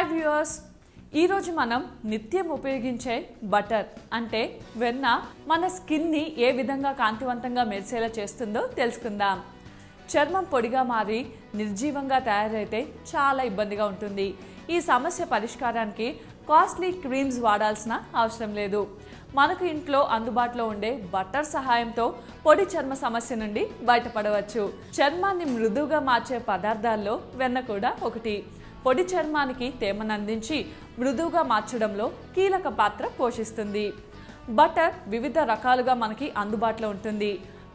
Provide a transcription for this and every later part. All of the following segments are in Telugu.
ఈరోజు మనం నిత్యం ఉపయోగించే బటర్ అంటే వెన్న మన స్కిన్ని ఏ విధంగా కాంతివంతంగా మెరిసేలా చేస్తుందో తెలుసుకుందాం. చర్మం పొడిగా మారి నిర్జీవంగా తయారైతే చాలా ఇబ్బందిగా ఉంటుంది. ఈ సమస్య పరిష్కారానికి కాస్ట్లీ క్రీమ్స్ వాడాల్సిన అవసరం లేదు. మనకు ఇంట్లో అందుబాటులో ఉండే బటర్ సహాయంతో పొడి చర్మ సమస్య నుండి బయటపడవచ్చు. చర్మాన్ని మృదువుగా మార్చే పదార్థాల్లో వెన్న కూడా ఒకటి. పొడి చర్మానికి తేమను అందించి మృదువుగా మార్చడంలో కీలక పాత్ర పోషిస్తుంది. బటర్ వివిధ రకాలుగా మనకి అందుబాటులో ఉంటుంది.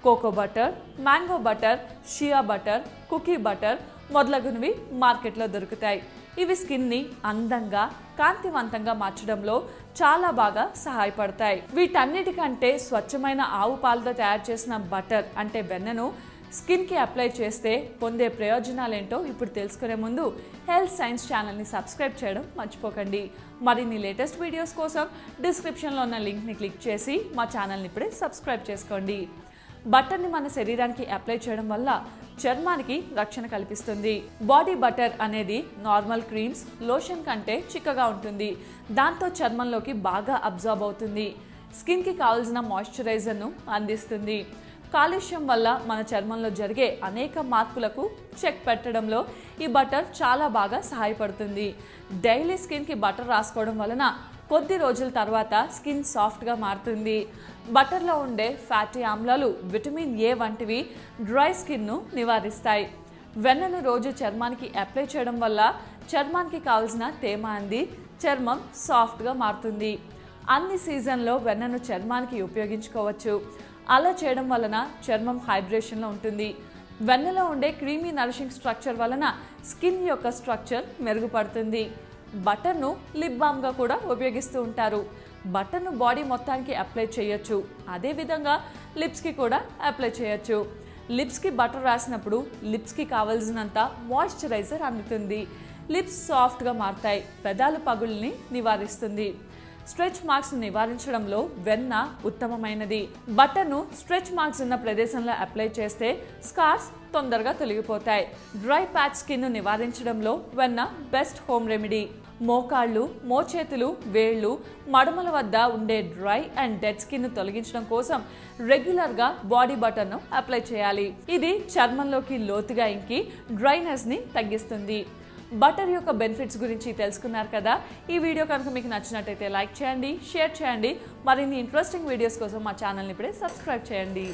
Cocoa butter mango butter shea butter cookie butter మొదలగునవి మార్కెట్లో దొరుకుతాయి. ఇవి స్కిన్ని అందంగా కాంతివంతంగా మార్చడంలో చాలా బాగా సహాయపడతాయి. వీటన్నిటికంటే స్వచ్ఛమైన ఆవు పాలతో తయారు చేసిన బటర్ అంటే వెన్నను స్కిన్కి అప్లై చేస్తే పొందే ప్రయోజనాలేంటో ఇప్పుడు తెలుసుకునే ముందు హెల్త్ సైన్స్ ఛానల్ని సబ్స్క్రైబ్ చేయడం మర్చిపోకండి. మరిన్ని లేటెస్ట్ వీడియోస్ కోసం డిస్క్రిప్షన్లో ఉన్న లింక్ని క్లిక్ చేసి మా ఛానల్ని ఇప్పుడే సబ్స్క్రైబ్ చేసుకోండి. బటర్ని మన శరీరానికి అప్లై చేయడం వల్ల చర్మానికి రక్షణ కల్పిస్తుంది. బాడీ బటర్ అనేది నార్మల్ క్రీమ్స్ లోషన్ కంటే చిక్కగా ఉంటుంది. దాంతో చర్మంలోకి బాగా అబ్జార్బ్ అవుతుంది. స్కిన్కి కావాల్సిన మాయిశ్చరైజర్ను అందిస్తుంది. కాలుష్యం వల్ల మన చర్మంలో జరిగే అనేక మార్పులకు చెక్ పెట్టడంలో ఈ బటర్ చాలా బాగా సహాయపడుతుంది. డైలీ స్కిన్కి బటర్ రాసుకోవడం వలన కొద్ది రోజుల తర్వాత స్కిన్ సాఫ్ట్గా మారుతుంది. బటర్లో ఉండే ఫ్యాటీ ఆమ్లాలు విటమిన్ ఏ వంటివి డ్రై స్కిన్ను నివారిస్తాయి. వెన్నను రోజు చర్మానికి అప్లై చేయడం వల్ల చర్మానికి కావాల్సిన తేమ అంది చర్మం సాఫ్ట్గా మారుతుంది. అన్ని సీజన్లో వెన్నను చర్మానికి ఉపయోగించుకోవచ్చు. అలా చేయడం వలన చర్మం హైడ్రేషన్లో ఉంటుంది. వెన్నలో ఉండే క్రీమీ నరిషింగ్ స్ట్రక్చర్ వలన స్కిన్ యొక్క స్ట్రక్చర్ మెరుగుపడుతుంది. బటర్ను లిప్ బామ్గా కూడా ఉపయోగిస్తూ ఉంటారు. బటర్ను బాడీ మొత్తానికి అప్లై చేయొచ్చు. అదేవిధంగా లిప్స్కి కూడా అప్లై చేయొచ్చు. లిప్స్కి బటర్ రాసినప్పుడు లిప్స్కి కావలసినంత మాయిశ్చరైజర్ అందుతుంది. లిప్స్ సాఫ్ట్గా మారుతాయి. పెదాలు పగుల్ని నివారిస్తుంది. స్ట్రెచ్ మార్క్స్ నివారించడంలో వెన్న ఉత్తమమైనది. బట్టను స్ట్రెచ్ మార్క్స్ ఉన్న ప్రదేశంలో అప్లై చేస్తే స్కార్స్ తొందరగా తొలగిపోతాయి. డ్రై ప్యాచ్ స్కిన్ నివారించడంలో వెన్న బెస్ట్ హోమ్ రెమెడీ. మోకాళ్ళు మోచేతులు వేళ్ళు మడమల వద్ద ఉండే డ్రై అండ్ డెడ్ స్కిన్ తొలగించడం కోసం రెగ్యులర్గా బాడీ బటర్ను అప్లై చేయాలి. ఇది చర్మంలోకి లోతుగా ఇంకి డ్రైనెస్ని తగ్గిస్తుంది. బటర్ యొక్క బెనిఫిట్స్ గురించి తెలుసుకున్నారు కదా. ఈ వీడియో కనుక మీకు నచ్చినట్టయితే లైక్ చేయండి షేర్ చేయండి. మరిన్ని ఇంట్రెస్టింగ్ వీడియోస్ కోసం మా ఛానల్ని ఇప్పుడే సబ్స్క్రైబ్ చేయండి.